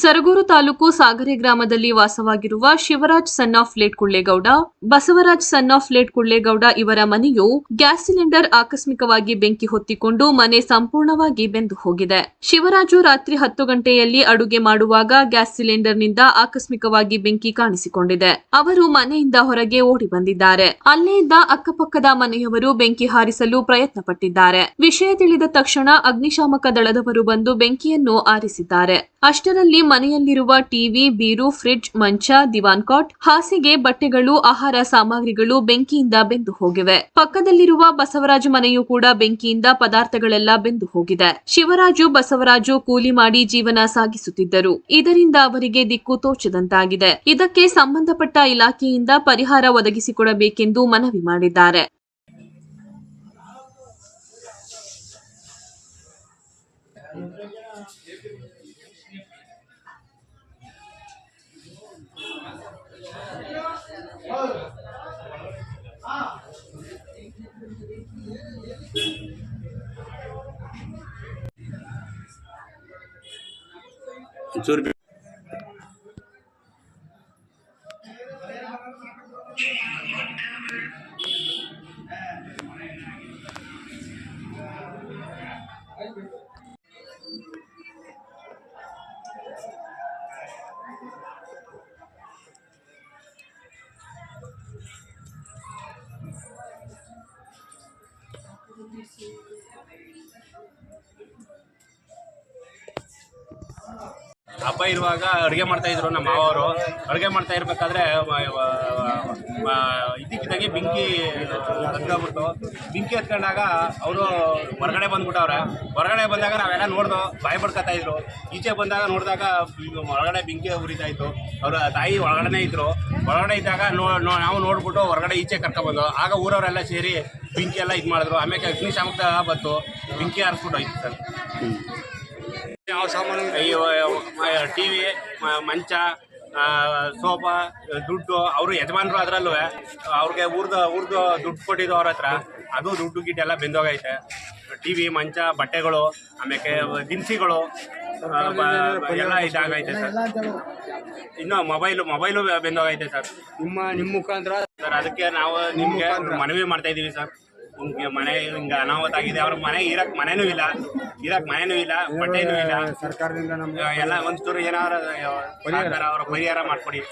ಸರಗೂರು ತಾಲೂಕು ಸಾಗರೆ ಗ್ರಾಮದಲ್ಲಿ ವಾಸವಾಗಿರುವ Shivraj son of late Kullegowda, Basavaraj son of late Kullegowda ಇವರ ಮನೆಯು ಗ್ಯಾಸ್ ಸಿಲಿಂಡರ್ ಆಕಸ್ಮಿಕವಾಗಿ ಬೆಂಕಿ ಹೊತ್ತಿಕೊಂಡು ಮನೆ ಸಂಪೂರ್ಣವಾಗಿ ಬೆಂದು ಹೋಗಿದೆ. ಶಿವರಾಜು ರಾತ್ರಿ ಹತ್ತು ಗಂಟೆಯಲ್ಲಿ ಅಡುಗೆ ಮಾಡುವಾಗ ಗ್ಯಾಸ್ ಸಿಲಿಂಡರ್ನಿಂದ ಆಕಸ್ಮಿಕವಾಗಿ ಬೆಂಕಿ ಕಾಣಿಸಿಕೊಂಡಿದೆ. ಅವರು ಮನೆಯಿಂದ ಹೊರಗೆ ಓಡಿ ಬಂದಿದ್ದಾರೆ. ಅಲ್ಲೇ ಇದ್ದ ಅಕ್ಕಪಕ್ಕದ ಮನೆಯವರು ಬೆಂಕಿ ಹಾರಿಸಲು ಪ್ರಯತ್ನ ಪಟ್ಟಿದ್ದಾರೆ ವಿಷಯ ತಿಳಿದ ತಕ್ಷಣ ಅಗ್ನಿಶಾಮಕ ದಳದವರು ಬಂದು ಬೆಂಕಿಯನ್ನು ಆರಿಸಿದ್ದಾರೆ. ಅಷ್ಟರಲ್ಲಿ ಮನೆಯಲ್ಲಿರುವ ಟಿವಿ, ಬೀರು, ಫ್ರಿಡ್ಜ್, ಮಂಚ ದಿವಾನ್ ಕಾಟ್ ಹಾಸಿಗೆ, ಬಟ್ಟೆಗಳು, ಆಹಾರ ಸಾಮಗ್ರಿಗಳು ಬೆಂಕಿಯಿಂದ ಬೆಂದು ಹೋಗಿವೆ. ಪಕ್ಕದಲ್ಲಿರುವ ಬಸವರಾಜು ಮನೆಯೂ ಕೂಡ ಬೆಂಕಿಯಿಂದ ಪದಾರ್ಥಗಳೆಲ್ಲ ಬೆಂದು ಹೋಗಿದೆ. ಶಿವರಾಜು, ಬಸವರಾಜು ಕೂಲಿ ಮಾಡಿ ಜೀವನ ಸಾಗಿಸುತ್ತಿದ್ದರು. ಇದರಿಂದ ಅವರಿಗೆ ದಿಕ್ಕು ತೋಚದಂತಾಗಿದೆ. ಇದಕ್ಕೆ ಸಂಬಂಧಪಟ್ಟ ಇಲಾಖೆಯಿಂದ ಪರಿಹಾರ ಒದಗಿಸಿಕೊಡಬೇಕೆಂದು ಮನವಿ ಮಾಡಿದ್ದಾರೆ. ಒಂಚೂರು ಹಬ್ಬ ಇರುವಾಗ ಅಡುಗೆ ಮಾಡ್ತಾ ಇದ್ರು ನಮ್ಮ ಮಾವರು ಅಡುಗೆ ಮಾಡ್ತಾ ಇರ್ಬೇಕಾದ್ರೆ ಇದ್ದಕ್ಕಿದ್ದಾಗೆ ಬೆಂಕಿ ಹತ್ಕೊಂಡ್ಬಿಟ್ಟು ಬೆಂಕಿ ಹತ್ಕೊಂಡಾಗ ಅವರು ಹೊರಗಡೆ ಬಂದ್ಬಿಟ್ಟವ್ರೆ. ಹೊರಗಡೆ ಬಂದಾಗ ನಾವೆಲ್ಲ ನೋಡ್ದು, ಬಾಯಿ ಇದ್ರು. ಈಚೆ ಬಂದಾಗ ನೋಡಿದಾಗ ಹೊರಗಡೆ ಬೆಂಕಿ ಉರಿತಾ ಇತ್ತು. ಅವರ ತಾಯಿ ಒಳಗಡೆನೇ ಇದ್ರು. ಹೊರಗಡೆ ಇದ್ದಾಗ ನೋ- ನಾವು ನೋಡ್ಬಿಟ್ಟು ಹೊರಗಡೆ ಈಚೆ ಕರ್ಕೊಂಡ್ಬಂದು ಆಗ ಊರವರೆಲ್ಲ ಸೇರಿ ಬೆಂಕಿ ಎಲ್ಲ ಇದು ಮಾಡಿದ್ರು ಆಮೇಲೆ ಅಗ್ನಿಶಾಮಕ ಬಂತು. ಬೆಂಕಿ ಹಾರಿಸ್ಬಿಟ್ಟು ಹೋಯ್ತು ಸರ್. ಯಾವ ಸಾಮಾನು ಟಿ ವಿ ಮಂಚ ಸೋಫಾ ದುಡ್ಡು ಅವರು ಯಜಮಾನರು ಅದರಲ್ಲೂ ಅವ್ರಿಗೆ ಊರ್ದು ಊರ್ದು ದುಡ್ಡು ಕೊಟ್ಟಿದ್ದು ಅವ್ರ ಹತ್ರ. ಅದು ದುಡ್ಡು ಗಿಡ್ಡು ಎಲ್ಲ ಬೆಂದೋಗೈತೆ. ಟಿ ವಿ ಮಂಚ ಬಟ್ಟೆಗಳು ಆಮೇಲೆ ದಿನಸಿಗಳು ಎಲ್ಲ ಇದಾಗೈತೆ ಸರ್. ಇನ್ನು ಮೊಬೈಲು ಮೊಬೈಲು ಬೆಂದೋಗೈತೆ ಸರ್. ನಿಮ್ಮ ನಿಮ್ಮ ಮುಖಾಂತರ? ಸರ್ ಅದಕ್ಕೆ ನಾವು ನಿಮಗೆ ಮನವಿ ಮಾಡ್ತಾ ಇದ್ದೀವಿ ಸರ್. ನಿಮ್ಗೆ ಮನೆ ಹಿಂಗೆ ಅನಾಹುತ ಆಗಿದೆ. ಅವ್ರ ಮನೆ ಇರಕ್ ಮನೆನೂ ಇಲ್ಲ ಇರಕ್ ಮನೆನೂ ಇಲ್ಲ ಬಟ್ಟೆನೂ ಇಲ್ಲ. ಸರ್ಕಾರದಿಂದ ನಮ್ಗೆ ಎಲ್ಲ ಒಂಚೂರು ಏನಾರ ಅವ್ರ ಪರಿಹಾರ ಮಾಡ್ಕೊಡಿ.